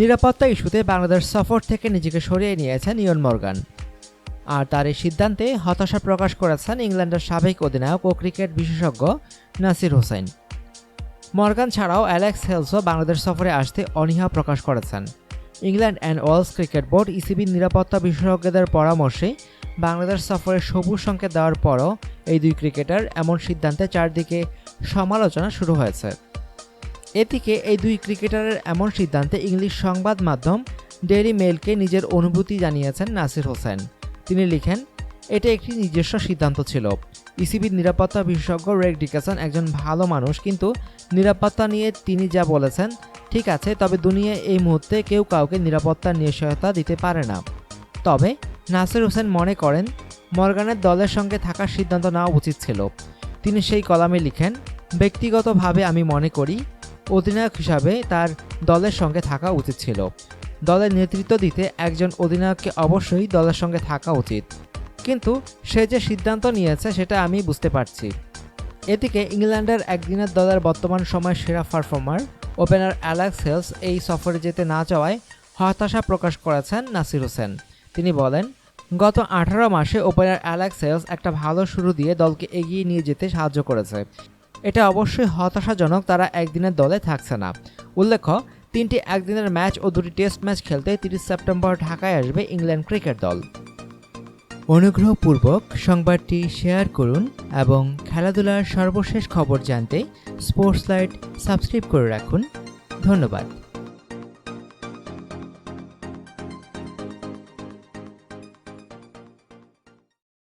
নিরাপত্তা ইস্যুতে বাংলাদেশ সফর থেকে নিজেকে সরিয়ে নিয়েছেন ইয়ন মর্গান। আর তার এই সিদ্ধান্তে হতাশা প্রকাশ করেছেন ইংল্যান্ডের সাবেক অধিনায়ক ও ক্রিকেট বিশেষজ্ঞ নাসির হোসেন। মর্গান ছাড়াও অ্যালেক্স হেলসও বাংলাদেশ সফরে আসতে অনীহা প্রকাশ করেছেন। England and Wales cricket board ইসিবির নিরাপত্তা বিশেষজ্ঞদের পরামর্শে বাংলাদেশ সফরে সবুজ সংকেত দেওয়ার পরও এই দুই ক্রিকেটার এমন সিদ্ধান্তে চারদিকে সমালোচনা শুরু হয়েছে। এদিকে এই দুই ক্রিকেটারের এমন সিদ্ধান্তে ইংলিশ সংবাদ মাধ্যম ডেইলি মেইলকে নিজের অনুভূতি জানিয়েছেন নাসির হোসেন। তিনি লিখেন, এটা একটি নিজস্ব সিদ্ধান্ত ছিল। ইসিবির নিরাপত্তা বিশেষজ্ঞ রেক ডিকাসন একজন ভালো মানুষ, কিন্তু নিরাপত্তা নিয়ে তিনি যা বলেছেন, ঠিক আছে, তবে দুনিয়ায় এই মুহূর্তে কেউ কাউকে নিরাপত্তার নিশ্চয়তা দিতে পারে না। তবে নাসির হোসেন মনে করেন, মর্গানের দলের সঙ্গে থাকার সিদ্ধান্ত নেওয়া উচিত ছিল। তিনি সেই কলামে লিখেন, ব্যক্তিগতভাবে আমি মনে করি অধিনায়ক হিসাবে তার দলের সঙ্গে থাকা উচিত ছিল। দলের নেতৃত্ব দিতে একজন অধিনায়ককে অবশ্যই দলের সঙ্গে থাকা উচিত। কিন্তু সে যে সিদ্ধান্ত নিয়েছে সেটা আমি বুঝতে পারছি। এদিকে ইংল্যান্ডের একদিনের দলের বর্তমান সময়ের সেরা পারফর্মার, ওপেনার অ্যালেক্স হেলস এই সফরে যেতে না চাওয়ায় হতাশা প্রকাশ করেছেন নাসির হোসেন। তিনি বলেন, গত আঠারো মাসে ওপেনার অ্যালেক্স হেলস একটা ভালো শুরু দিয়ে দলকে এগিয়ে নিয়ে যেতে সাহায্য করেছে। এটা অবশ্যই হতাশাজনক তারা একদিনের দলে থাকছে না। উল্লেখ্য, তিনটি একদিনের ম্যাচ ও দুটি টেস্ট ম্যাচ খেলতে তিরিশ সেপ্টেম্বর ঢাকায় আসবে ইংল্যান্ড ক্রিকেট দল। অনুগ্রহপূর্বক সংবাদটি শেয়ার করুন এবং খেলাধুলার সর্বশেষ খবর জানতে স্পোর্টস লাইট সাবস্ক্রাইব করে রাখুন। ধন্যবাদ।